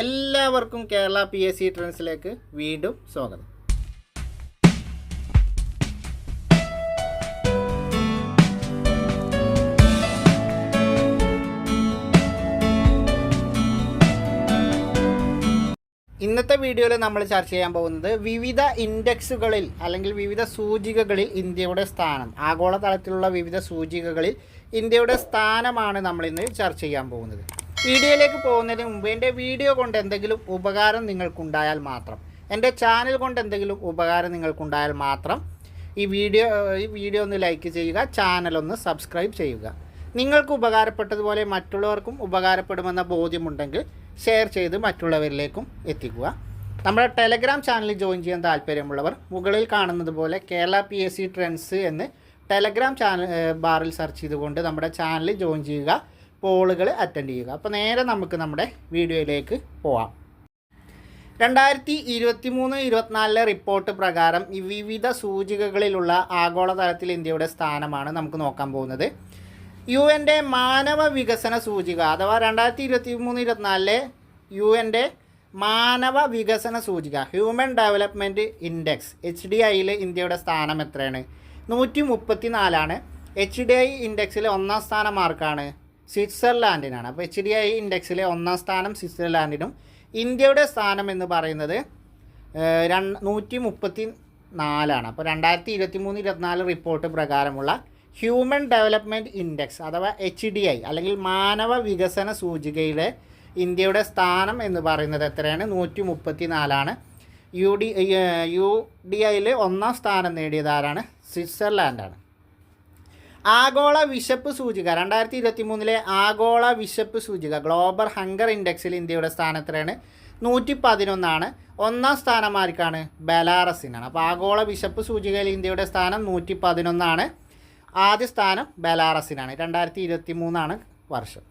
എല്ലാവർക്കും Kerala P S C ട്രെൻഡ്സിലേക്ക് വീണ്ടും സ്വാഗതം. ഇന്നത്തെ വീഡിയോയിൽ നമ്മൾ ചർച്ച ചെയ്യാൻ പോകുന്നത് വിവിധ ഇൻഡെക്സുകളിൽ അല്ലെങ്കിൽ വിവിധ സൂചികകളിൽ ഇന്ത്യയുടെ സ്ഥാനം ആഗോളതലത്തിലുള്ള വിവിധ സൂചികകളിൽ ഇന്ത്യയുടെ സ്ഥാനമാണ് നമ്മൾ ഇന്ന് ചർച്ച ചെയ്യാൻ പോകുന്നത്. വീഡിയോയിലേക്ക് പോകുന്നതിന് മുമ്പ് എന്റെ വീഡിയോ കൊണ്ട് എന്തെങ്കിലും ഉപകാരം നിങ്ങൾക്കുണ്ടായാൽ മാത്രം എന്റെ ചാനൽ കൊണ്ട് എന്തെങ്കിലും ഉപകാരം നിങ്ങൾക്കുണ്ടായാൽ മാത്രം ഈ വീഡിയോ ഈ വീഡിയോ ഒന്ന് ലൈക്ക് ചെയ്യുക ചാനൽ ഒന്ന് സബ്സ്ക്രൈബ് ചെയ്യുക. നിങ്ങൾക്ക് ഉപകാരപ്പെട്ടതുപോലെ മറ്റുള്ളവർക്കും ഉപകാരപ്പെടുമെന്ന ബോധ്യമുണ്ടെങ്കിൽ ഷെയർ ചെയ്ത് മറ്റുള്ളവരിലേക്കും എത്തിക്കുക. നമ്മുടെ ടെലഗ്രാം ചാനലിൽ ജോയിൻ ചെയ്യാൻ താല്പര്യമുള്ളവർ മുകളിൽ കാണുന്നത് പോലെ Kerala P S C trends എന്ന് ടെലഗ്രാം ചാനൽ ബാറിൽ സെർച്ച് ചെയ്തുകൊണ്ട് നമ്മുടെ ചാനൽ ജോയിൻ ചെയ്യുക. പോളുകൾ അറ്റൻഡ് ചെയ്യുക. അപ്പോൾ നേരെ നമുക്ക് നമ്മുടെ വീഡിയോയിലേക്ക് പോവാം. രണ്ടായിരത്തി ഇരുപത്തി മൂന്ന് ഇരുപത്തിനാലിലെ റിപ്പോർട്ട് പ്രകാരം വിവിധ സൂചികകളിലുള്ള ആഗോളതലത്തിൽ ഇന്ത്യയുടെ സ്ഥാനമാണ് നമുക്ക് നോക്കാൻ പോകുന്നത്. യു എന്റെ മാനവ വികസന സൂചിക അഥവാ രണ്ടായിരത്തി ഇരുപത്തി മൂന്ന് ഇരുപത്തിനാലിലെ യു എന്റെ മാനവ വികസന സൂചിക human development index H D ഐയിൽ ഇന്ത്യയുടെ സ്ഥാനം എത്രയാണ്? നൂറ്റി മുപ്പത്തി നാലാണ് എച്ച് ഡി ഐ ഇൻഡെക്സിലെ ഒന്നാം സ്ഥാനം മാർക്കാണ് സ്വിറ്റ്സർലാൻഡിനാണ്. അപ്പോൾ എച്ച് ഡി ഐ ഇൻഡെക്സിലെ ഒന്നാം സ്ഥാനം സ്വിറ്റ്സർലാൻഡിനും ഇന്ത്യയുടെ സ്ഥാനം എന്ന് പറയുന്നത് നൂറ്റി മുപ്പത്തി നാലാണ് അപ്പോൾ രണ്ടായിരത്തി ഇരുപത്തി മൂന്ന് ഇരുപത്തിനാല് റിപ്പോർട്ട് പ്രകാരമുള്ള ഹ്യൂമൻ ഡെവലപ്മെന്റ് ഇൻഡെക്സ് അഥവാ എച്ച് ഡി ഐ അല്ലെങ്കിൽ മാനവ വികസന സൂചികയുടെ ഇന്ത്യയുടെ സ്ഥാനം എന്ന് പറയുന്നത് എത്രയാണ്? നൂറ്റി മുപ്പത്തി നാലാണ് യു ഡി യു ഡി ഐയിൽ ഒന്നാം സ്ഥാനം നേടിയതാരാണ് സ്വിറ്റ്സർലാൻഡാണ്. ആഗോള വിശപ്പ് സൂചിക. രണ്ടായിരത്തി ഇരുപത്തി മൂന്നിലെ ആഗോള വിശപ്പ് സൂചിക. ഗ്ലോബൽ ഹങ്കർ ഇൻഡെക്സിൽ ഇന്ത്യയുടെ സ്ഥാനത്തിലാണ് നൂറ്റി പതിനൊന്നാണ് ഒന്നാം സ്ഥാനം ആർക്കാണ്? ബെലാറസിനാണ്. അപ്പോൾ ആഗോള വിശപ്പ് സൂചികയിൽ ഇന്ത്യയുടെ സ്ഥാനം നൂറ്റി പതിനൊന്നാണ് ആദ്യ സ്ഥാനം ബലാറസിനാണ്. രണ്ടായിരത്തി ഇരുപത്തി മൂന്നാണ് വർഷം.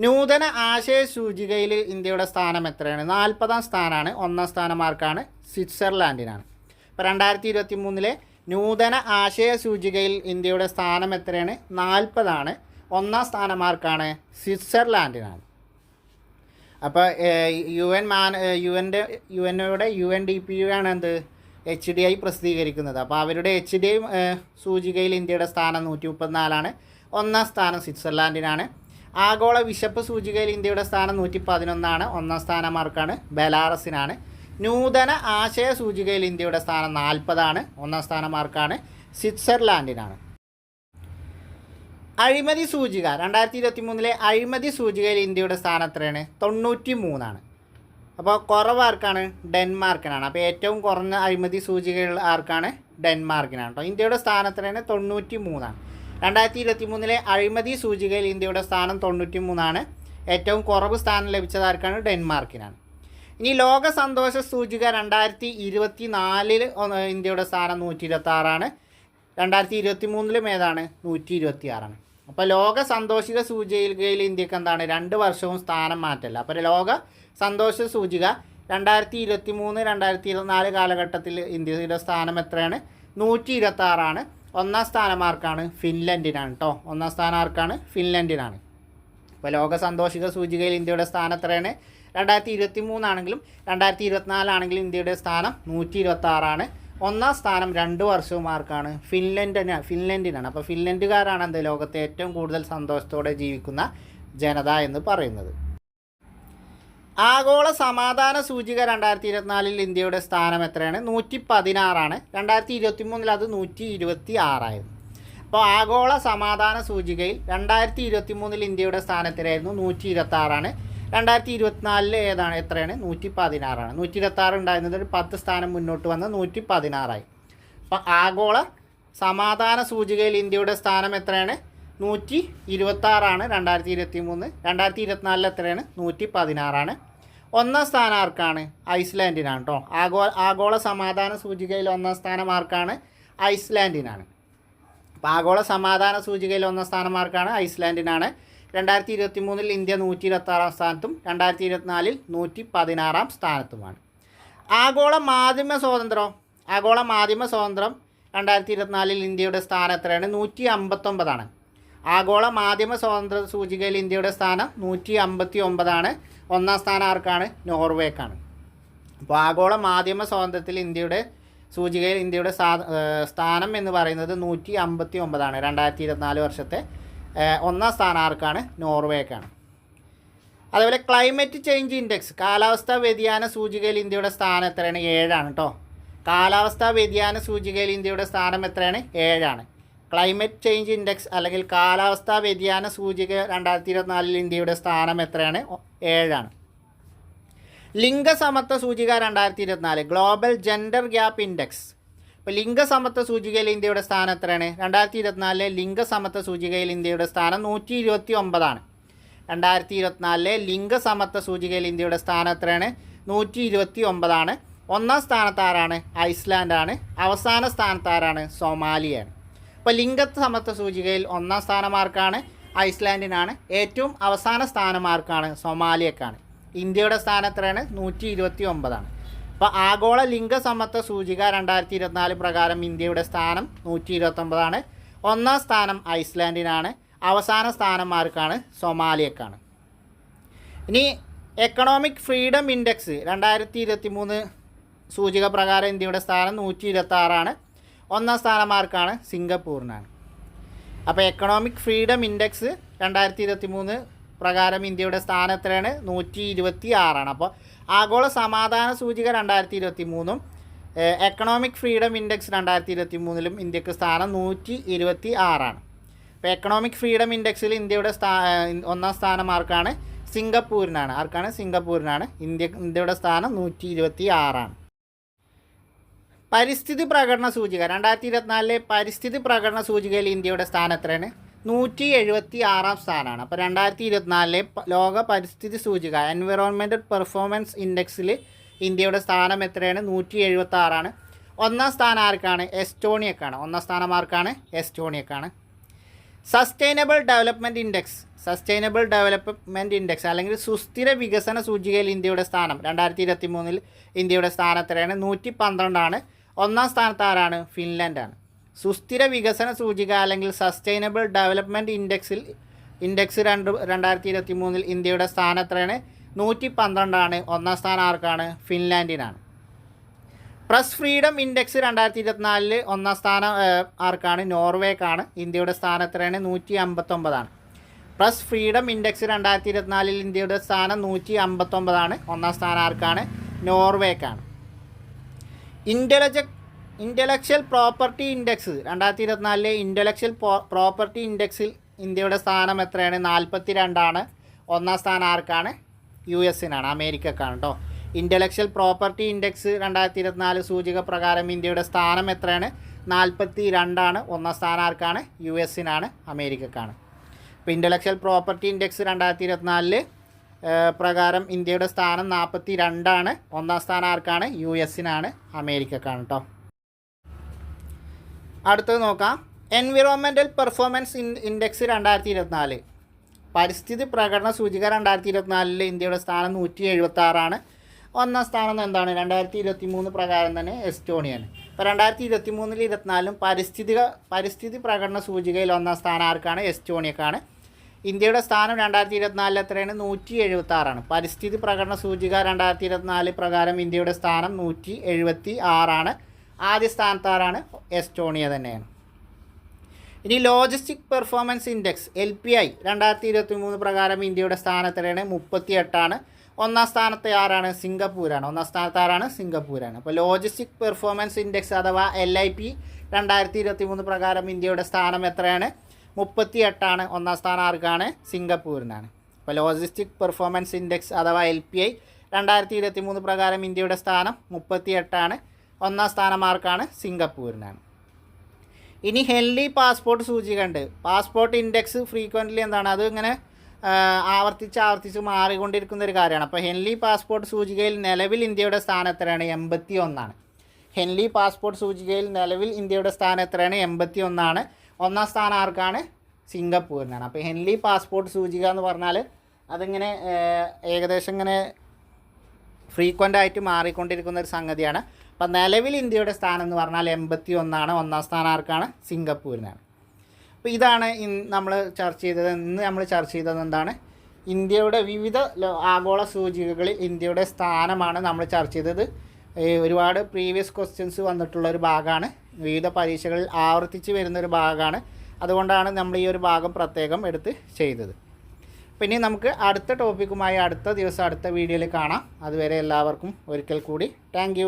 നൂതന ആശയ സൂചികയിൽ ഇന്ത്യയുടെ സ്ഥാനം എത്രയാണ്? നാൽപ്പതാം സ്ഥാനമാണ് ഒന്നാം സ്ഥാനം ആർക്കാണ്? സ്വിറ്റ്സർലാൻഡിനാണ്. അപ്പോൾ രണ്ടായിരത്തി ഇരുപത്തി മൂന്നിലെ നൂതന ആശയ സൂചികയിൽ ഇന്ത്യയുടെ സ്ഥാനം എത്രയാണ്? നാൽപ്പതാണ്. ഒന്നാം സ്ഥാനം ആർക്കാണ് സ്വിറ്റ്സർലാൻഡിനാണ്. അപ്പോൾ യു എൻ മാൻ യു എന്റെ യു എന്റെ U N D P U ആണ് എന്ത്? എച്ച് ഡി ഐ പ്രസിദ്ധീകരിക്കുന്നത്. അപ്പോൾ അവരുടെ എച്ച് ഡി ഐ സൂചികയിൽ ഇന്ത്യയുടെ സ്ഥാനം നൂറ്റി മുപ്പത്തിനാലാണ് ഒന്നാം സ്ഥാനം സ്വിറ്റ്സർലാൻഡിനാണ്. ആഗോള വിശപ്പ് സൂചികയിൽ ഇന്ത്യയുടെ സ്ഥാനം നൂറ്റി പതിനൊന്നാണ് ഒന്നാം സ്ഥാനം ആർക്കാണ് ബെലാറസിനാണ്. നൂതന ആശയ സൂചികയിൽ ഇന്ത്യയുടെ സ്ഥാനം നാൽപ്പതാണ്. ഒന്നാം സ്ഥാനം ആർക്കാണ്? സ്വിറ്റ്സർലാൻഡിനാണ്. അഴിമതി സൂചിക. രണ്ടായിരത്തി ഇരുപത്തി മൂന്നിലെ അഴിമതി സൂചികയിൽ ഇന്ത്യയുടെ സ്ഥാനം എത്രയാണ്? തൊണ്ണൂറ്റി മൂന്നാണ് അപ്പോൾ കുറവാർക്കാണ് ഡെൻമാർക്കിനാണ്. അപ്പോൾ ഏറ്റവും കുറഞ്ഞ അഴിമതി സൂചികകൾ ആർക്കാണ്? ഡെൻമാർക്കിനാണ്. കേട്ടോ ഇന്ത്യയുടെ സ്ഥാനം എത്രയാണ്? തൊണ്ണൂറ്റി മൂന്നാണ് രണ്ടായിരത്തി ഇരുപത്തി മൂന്നിലെ അഴിമതി സൂചികയിൽ ഇന്ത്യയുടെ സ്ഥാനം തൊണ്ണൂറ്റി മൂന്നാണ് ഏറ്റവും കുറവ് സ്ഥാനം ലഭിച്ചത് ആർക്കാണ്? ഡെൻമാർക്കിനാണ്. ഇനി ലോക സന്തോഷ സൂചിക രണ്ടായിരത്തി ഇരുപത്തി നാലിൽ ഇന്ത്യയുടെ സ്ഥാനം നൂറ്റി ഇരുപത്തി ആറാണ് രണ്ടായിരത്തി ഇരുപത്തി മൂന്നിലും ഏതാണ്? നൂറ്റി ഇരുപത്തി ആറാണ് അപ്പോൾ ലോക സന്തോഷിക സൂചികയിൽ ഇന്ത്യയ്ക്ക് എന്താണ്? രണ്ട് വർഷവും സ്ഥാനം മാറ്റല്ല. അപ്പോൾ ലോക സന്തോഷ സൂചിക രണ്ടായിരത്തി ഇരുപത്തി മൂന്ന് രണ്ടായിരത്തി ഇരുപത്തിനാല് കാലഘട്ടത്തിൽ ഇന്ത്യയുടെ സ്ഥാനം എത്രയാണ്? നൂറ്റി ഇരുപത്തി ആറാണ് ഒന്നാം സ്ഥാനം ആർക്കാണ്? ഫിൻലൻഡിനാണ് കേട്ടോ ഒന്നാം സ്ഥാനം ആർക്കാണ്? ഫിൻലൻഡിനാണ്. അപ്പോൾ ലോക സന്തോഷിക സൂചികയിൽ ഇന്ത്യയുടെ സ്ഥാനം എത്രയാണ്? രണ്ടായിരത്തി ഇരുപത്തി മൂന്നാണെങ്കിലും രണ്ടായിരത്തി ഇരുപത്തിനാലാണെങ്കിലും ഇന്ത്യയുടെ സ്ഥാനം നൂറ്റി ഇരുപത്തി ആറാണ് ഒന്നാം സ്ഥാനം രണ്ട് വർഷവും ആർക്കാണ്? ഫിൻലൻഡിന് ഫിൻലൻഡിനാണ്. അപ്പോൾ ഫിൻലൻഡുകാരാണ് എന്ത് ലോകത്തെ ഏറ്റവും കൂടുതൽ സന്തോഷത്തോടെ ജീവിക്കുന്ന ജനത എന്ന് പറയുന്നത്. ആഗോള സമാധാന സൂചിക രണ്ടായിരത്തി ഇരുപത്തിനാലിൽ ഇന്ത്യയുടെ സ്ഥാനം എത്രയാണ്? നൂറ്റി പതിനാറാണ് രണ്ടായിരത്തി ഇരുപത്തി മൂന്നിൽ അത് നൂറ്റി ഇരുപത്തി ആറായിരുന്നു അപ്പോൾ ആഗോള സമാധാന സൂചികയിൽ രണ്ടായിരത്തി ഇരുപത്തി മൂന്നിൽ ഇന്ത്യയുടെ സ്ഥാനത്തിലായിരുന്നു നൂറ്റി ഇരുപത്തി ആറാണ് രണ്ടായിരത്തി ഇരുപത്തിനാലിൽ ഏതാണ്? എത്രയാണ്? നൂറ്റി പതിനാറാണ് നൂറ്റി ഇരുപത്തി ആറ് ഉണ്ടായിരുന്നത് ഒരു പത്ത് സ്ഥാനം മുന്നോട്ട് വന്ന് നൂറ്റി പതിനാറായി അപ്പോൾ ആഗോള സമാധാന സൂചികയിൽ ഇന്ത്യയുടെ സ്ഥാനം എത്രയാണ്? നൂറ്റി ഇരുപത്താറാണ് രണ്ടായിരത്തി ഇരുപത്തി മൂന്ന് രണ്ടായിരത്തി ഇരുപത്തിനാലിൽ എത്രയാണ്? നൂറ്റി പതിനാറാണ് ഒന്നാം സ്ഥാനം ആർക്കാണ്? ഐസ്ലാൻഡിനാണ് കേട്ടോ ആഗോള ആഗോള സമാധാന സൂചികയിൽ ഒന്നാം സ്ഥാനം ആർക്കാണ്? ഐസ്ലാൻഡിനാണ്. അപ്പോൾ ആഗോള സമാധാന സൂചികയിൽ ഒന്നാം സ്ഥാനം ആർക്കാണ്? ഐസ്ലാൻഡിനാണ്. രണ്ടായിരത്തി ഇരുപത്തി മൂന്നിൽ ഇന്ത്യ നൂറ്റി ഇരുപത്തി ആറാം സ്ഥാനത്തും രണ്ടായിരത്തി ഇരുപത്തിനാലിൽ നൂറ്റി പതിനാറാം സ്ഥാനത്തുമാണ്. ആഗോള മാധ്യമ സ്വാതന്ത്ര്യം. ആഗോള മാധ്യമ സ്വാതന്ത്ര്യം രണ്ടായിരത്തി ഇരുപത്തിനാലിൽ ഇന്ത്യയുടെ സ്ഥാനം എത്രയാണ്? നൂറ്റി അമ്പത്തൊമ്പതാണ് ആഗോള മാധ്യമ സ്വാതന്ത്ര്യ സൂചികയിൽ ഇന്ത്യയുടെ സ്ഥാനം നൂറ്റി അമ്പത്തി ഒമ്പതാണ് ഒന്നാം സ്ഥാനം ആർക്കാണ്? നോർവേക്കാണ്. അപ്പോൾ ആഗോള മാധ്യമ സ്വാതന്ത്ര്യത്തിൽ ഇന്ത്യയുടെ സൂചികയിൽ ഇന്ത്യയുടെ സ്ഥാനം എന്ന് പറയുന്നത് നൂറ്റി അമ്പത്തി ഒമ്പതാണ് രണ്ടായിരത്തി ഇരുപത്തിനാല് വർഷത്തെ ഒന്നാം സ്ഥാനം ആർക്കാണ്? നോർവേക്കാണ്. അതേപോലെ ക്ലൈമറ്റ് ചേഞ്ച് ഇൻഡെക്സ് കാലാവസ്ഥാ വ്യതിയാന സൂചികയിൽ ഇന്ത്യയുടെ സ്ഥാനം എത്രയാണ്? ഏഴാണ് കേട്ടോ കാലാവസ്ഥാ വ്യതിയാന സൂചികയിൽ ഇന്ത്യയുടെ സ്ഥാനം എത്രയാണ്? ഏഴാണ്. ക്ലൈമറ്റ് ചേഞ്ച് ഇൻഡെക്സ് അല്ലെങ്കിൽ കാലാവസ്ഥാ വ്യതിയാന സൂചിക രണ്ടായിരത്തി ഇരുപത്തിനാലിൽ ഇന്ത്യയുടെ സ്ഥാനം എത്രയാണ്? ഏഴാണ്. ലിംഗസമത്വ സൂചിക രണ്ടായിരത്തി ഇരുപത്തിനാല് ഗ്ലോബൽ ജെൻഡർ ഗ്യാപ്പ് ഇൻഡെക്സ് ഇപ്പോൾ ലിംഗസമത്വ സൂചികയിൽ ഇന്ത്യയുടെ സ്ഥാനം എത്രയാണ്? രണ്ടായിരത്തി ഇരുപത്തിനാലിലെ ലിംഗസമത്വ സൂചികയിൽ ഇന്ത്യയുടെ സ്ഥാനം നൂറ്റി ഇരുപത്തി ഒമ്പതാണ് രണ്ടായിരത്തി ഇരുപത്തിനാലിലെ ലിംഗസമത്വ സൂചികയിൽ ഇന്ത്യയുടെ സ്ഥാനം എത്രയാണ്? നൂറ്റി ഇരുപത്തി ഒമ്പതാണ് ഒന്നാം സ്ഥാനത്താരാണ്? ഐസ്ലാൻഡാണ്. അവസാന സ്ഥാനത്താരാണ്? സൊമാലിയാണ്. ഇപ്പോൾ ലിംഗസമത്വ സൂചികയിൽ ഒന്നാം സ്ഥാനമാർക്കാണ് ഐസ്ലാൻഡിനാണ്. ഏറ്റവും അവസാന സ്ഥാനമാർക്കാണ് സൊമാലിയക്കാണ്. ഇന്ത്യയുടെ സ്ഥാനം എത്രയാണ്? നൂറ്റി ഇരുപത്തി ഒമ്പതാണ് അപ്പോൾ ആഗോള ലിംഗ സമത്വ സൂചിക രണ്ടായിരത്തി ഇരുപത്തിനാല് പ്രകാരം ഇന്ത്യയുടെ സ്ഥാനം നൂറ്റി ഇരുപത്തൊമ്പതാണ് ഒന്നാം സ്ഥാനം ഐസ്ലാൻഡിനാണ്. അവസാന സ്ഥാനമാർക്കാണ് സൊമാലിയക്കാണ്. ഇനി എക്കണോമിക് ഫ്രീഡം ഇൻഡെക്സ് രണ്ടായിരത്തി ഇരുപത്തി മൂന്ന് സൂചിക പ്രകാരം ഇന്ത്യയുടെ സ്ഥാനം നൂറ്റി ഇരുപത്തി ആറാണ് ഒന്നാം സ്ഥാനമാർക്കാണ് സിംഗപ്പൂരിനാണ്. അപ്പോൾ എക്കണോമിക് ഫ്രീഡം ഇൻഡെക്സ് രണ്ടായിരത്തി ഇരുപത്തി മൂന്ന് പ്രകാരം ഇന്ത്യയുടെ സ്ഥാനത്തിലാണ് നൂറ്റി ഇരുപത്തി ആറാണ് അപ്പോൾ ആഗോള സമാധാന സൂചിക രണ്ടായിരത്തി ഇരുപത്തി മൂന്നും എക്കണോമിക് ഫ്രീഡം ഇൻഡെക്സ് രണ്ടായിരത്തി ഇരുപത്തി മൂന്നിലും ഇന്ത്യയ്ക്ക് സ്ഥാനം നൂറ്റി ഇരുപത്തി ആറാണ് ഇപ്പോൾ എക്കണോമിക് ഫ്രീഡം ഇൻഡെക്സിൽ ഇന്ത്യയുടെ സ്ഥാ ഒന്നാം സ്ഥാനം ആർക്കാണ്? സിംഗപ്പൂരിനാണ്. ആർക്കാണ്? സിംഗപ്പൂരിനാണ്. ഇന്ത്യ ഇന്ത്യയുടെ സ്ഥാനം നൂറ്റി ഇരുപത്തി ആറാണ് പരിസ്ഥിതി പ്രകടന സൂചിക. രണ്ടായിരത്തി ഇരുപത്തിനാലിലെ പരിസ്ഥിതി പ്രകടന സൂചികയിൽ ഇന്ത്യയുടെ സ്ഥാനം നൂറ്റി എഴുപത്തി ആറാം സ്ഥാനമാണ്. അപ്പോൾ രണ്ടായിരത്തി ഇരുപത്തിനാലിലെ ലോക പരിസ്ഥിതി സൂചിക എൻവിറോൺമെന്റൽ പെർഫോമൻസ് ഇൻഡെക്സിൽ ഇന്ത്യയുടെ സ്ഥാനം എത്രയാണ്? നൂറ്റി എഴുപത്തി ആറാണ് ഒന്നാം സ്ഥാനം ആർക്കാണ്? എസ്റ്റോണിയക്കാണ്. ഒന്നാം സ്ഥാനം ആർക്കാണ്? എസ്റ്റോണിയക്കാണ്. Sustainable development index sustainable development index അല്ലെങ്കിൽ സുസ്ഥിര വികസന സൂചികയിൽ ഇന്ത്യയുടെ സ്ഥാനം. രണ്ടായിരത്തി ഇരുപത്തി മൂന്നിൽ ഇന്ത്യയുടെ സ്ഥാനം എത്രയാണ്? നൂറ്റി പന്ത്രണ്ടാണ് ഒന്നാം സ്ഥാനത്ത് ആരാണ്? ഫിൻലാൻഡാണ് സുസ്ഥിര വികസന സൂചിക അല്ലെങ്കിൽ സസ്റ്റൈനബിൾ ഡെവലപ്മെന്റ് ഇൻഡെക്സിൽ ഇൻഡെക്സ് രണ്ട് രണ്ടായിരത്തി ഇരുപത്തി മൂന്നിൽ ഇന്ത്യയുടെ സ്ഥാനം എത്രയാണ്? നൂറ്റി പന്ത്രണ്ടാണ് ഒന്നാം സ്ഥാനം ആർക്കാണ്? ഫിൻലാൻഡിനാണ്. പ്രസ് ഫ്രീഡം ഇൻഡെക്സ് രണ്ടായിരത്തി ഇരുപത്തിനാലിൽ ഒന്നാം സ്ഥാനം ആർക്കാണ്? നോർവേക്കാണ്. ഇന്ത്യയുടെ സ്ഥാനം എത്രയാണ്? നൂറ്റി അമ്പത്തൊമ്പതാണ് പ്രസ് ഫ്രീഡം ഇൻഡെക്സ് രണ്ടായിരത്തി ഇരുപത്തിനാലിൽ ഇന്ത്യയുടെ സ്ഥാനം നൂറ്റി അമ്പത്തൊമ്പതാണ് ഒന്നാം സ്ഥാനം ആർക്കാണ്? നോർവേക്കാണ്. ഇന്റലജ ഇന്റലക്ച്വൽ പ്രോപ്പർട്ടി ഇൻഡെക്സ് രണ്ടായിരത്തി ഇരുപത്തിനാലിലെ ഇന്റലക്ച്വൽ പ്രോപ്പർട്ടി ഇൻഡെക്സിൽ ഇന്ത്യയുടെ സ്ഥാനം എത്രയാണ്? നാൽപ്പത്തി രണ്ടാണ് ഒന്നാം സ്ഥാനം ആർക്കാണ്? യു എസിനാണ് അമേരിക്കക്കാണ് കേട്ടോ ഇന്റലക്ച്വൽ പ്രോപ്പർട്ടി ഇൻഡെക്സ് രണ്ടായിരത്തി ഇരുപത്തിനാല് സൂചിക പ്രകാരം ഇന്ത്യയുടെ സ്ഥാനം എത്രയാണ്? നാൽപ്പത്തി രണ്ടാണ് ഒന്നാം സ്ഥാനം ആർക്കാണ്? യു എസിനാണ് അമേരിക്കക്കാണ്. ഇപ്പോൾ ഇന്റലക്ച്വൽ പ്രോപ്പർട്ടി ഇൻഡെക്സ് രണ്ടായിരത്തി ഇരുപത്തിനാലിൽ പ്രകാരം ഇന്ത്യയുടെ സ്ഥാനം നാൽപ്പത്തി രണ്ടാണ് ഒന്നാം സ്ഥാനം ആർക്കാണ്? യു എസിനാണ് അമേരിക്കക്കാണ് കേട്ടോ അടുത്തത് നോക്കാം. എൻവിറോൺമെന്റൽ പെർഫോമൻസ് ഇൻ ഇൻഡെക്സ് രണ്ടായിരത്തി ഇരുപത്തിനാല് പരിസ്ഥിതി പ്രകടന സൂചിക രണ്ടായിരത്തി ഇരുപത്തിനാലിൽ ഇന്ത്യയുടെ സ്ഥാനം നൂറ്റി എഴുപത്തി ആറാണ് ഒന്നാം സ്ഥാനം എന്താണ്? രണ്ടായിരത്തി ഇരുപത്തി മൂന്ന് പ്രകാരം തന്നെ എസ്റ്റോണിയാണ് ഇപ്പോൾ രണ്ടായിരത്തി ഇരുപത്തി മൂന്നിൽ ഇരുപത്തിനാലിലും പരിസ്ഥിതി പരിസ്ഥിതി പ്രകടന സൂചികയിൽ ഒന്നാം സ്ഥാനം ആർക്കാണ്? എസ്റ്റോണിയക്കാണ്. ഇന്ത്യയുടെ സ്ഥാനം രണ്ടായിരത്തി ഇരുപത്തിനാലിൽ എത്രയാണ്? നൂറ്റി എഴുപത്തി ആറാണ് പരിസ്ഥിതി പ്രകടന സൂചിക രണ്ടായിരത്തി ഇരുപത്തിനാല് പ്രകാരം ഇന്ത്യയുടെ സ്ഥാനം നൂറ്റി എഴുപത്തി ആറാണ് ആദ്യ സ്ഥാനത്താറാണ് എസ്റ്റോണിയ തന്നെയാണ്. ഇനി logistic performance index L P I രണ്ടായിരത്തി ഇരുപത്തി മൂന്ന് പ്രകാരം ഇന്ത്യയുടെ സ്ഥാനത്തിലാണ് മുപ്പത്തി എട്ടാണ് ഒന്നാം സ്ഥാനത്ത് ആരാണ്? സിംഗപ്പൂരാണ്. ഒന്നാം സ്ഥാനത്ത് ആരാണ്? സിംഗപ്പൂരാണ്. അപ്പോൾ ലോജിസ്റ്റിക് പെർഫോമൻസ് ഇൻഡെക്സ് അഥവാ എൽ ഐ പി രണ്ടായിരത്തി ഇരുപത്തി മൂന്ന് പ്രകാരം ഇന്ത്യയുടെ സ്ഥാനം എത്രയാണ്? മുപ്പത്തി എട്ടാണ് ഒന്നാം സ്ഥാനം ആർക്കാണ്? സിംഗപ്പൂരിനാണ്. അപ്പോൾ ലോജിസ്റ്റിക് പെർഫോമൻസ് ഇൻഡെക്സ് അഥവാ എൽ പി ഐ രണ്ടായിരത്തി ഇരുപത്തി മൂന്ന് പ്രകാരം ഇന്ത്യയുടെ സ്ഥാനം മുപ്പത്തി എട്ടാണ് ഒന്നാം സ്ഥാനമാർക്കാണ് സിംഗപ്പൂരിനാണ്. ഇനി ഹെൽഡി പാസ്പോർട്ട് സൂചിക ഉണ്ട് പാസ്പോർട്ട് ഇൻഡെക്സ് ഫ്രീക്വന്റ്ലി എന്താണ്? അത് ഇങ്ങനെ ആവർത്തിച്ച് ആവർത്തിച്ച് മാറിക്കൊണ്ടിരിക്കുന്ന ഒരു കാര്യമാണ്. അപ്പോൾ ഹെൻലി പാസ്പോർട്ട് സൂചികയിൽ നിലവിൽ ഇന്ത്യയുടെ സ്ഥാനം എത്രയാണ്? എൺപത്തി ഒന്നാണ് ഹെൻലി പാസ്പോർട്ട് സൂചികയിൽ നിലവിൽ ഇന്ത്യയുടെ സ്ഥാനം എത്രയാണ്? എൺപത്തി ഒന്നാണ് ഒന്നാം സ്ഥാനം ആർക്കാണ്? സിംഗപ്പൂരിനാണ്. അപ്പോൾ ഹെൻലി പാസ്പോർട്ട് സൂചിക എന്ന് പറഞ്ഞാൽ അതിങ്ങനെ ഏകദേശം ഇങ്ങനെ ഫ്രീക്വന്റ് ആയിട്ട് മാറിക്കൊണ്ടിരിക്കുന്ന ഒരു സംഗതിയാണ്. അപ്പം നിലവിൽ ഇന്ത്യയുടെ സ്ഥാനം എന്ന് പറഞ്ഞാൽ എൺപത്തി ഒന്നാണ് ഒന്നാം സ്ഥാനം ആർക്കാണ്? സിംഗപ്പൂരിനാണ്. അപ്പോൾ ഇതാണ് നമ്മൾ ചർച്ച ചെയ്തത്. ഇന്ന് നമ്മൾ ചർച്ച ചെയ്തത് എന്താണ്? ഇന്ത്യയുടെ വിവിധ ആഗോള സൂചികകളിൽ ഇന്ത്യയുടെ സ്ഥാനമാണ് നമ്മൾ ചർച്ച ചെയ്തത്. ഒരുപാട് പ്രീവിയസ് ക്വസ്റ്റ്യൻസ് വന്നിട്ടുള്ള ഒരു ഭാഗമാണ്. വിവിധ പരീക്ഷകളിൽ ആവർത്തിച്ച് വരുന്ന ഒരു ഭാഗമാണ്. അതുകൊണ്ടാണ് നമ്മൾ ഈ ഒരു ഭാഗം പ്രത്യേകം എടുത്ത് ചെയ്തത്. പിന്നെ നമുക്ക് അടുത്ത ടോപ്പിക്കുമായി അടുത്ത ദിവസം അടുത്ത വീഡിയോയിൽ കാണാം. അതുവരെ എല്ലാവർക്കും ഒരിക്കൽ കൂടി. താങ്ക്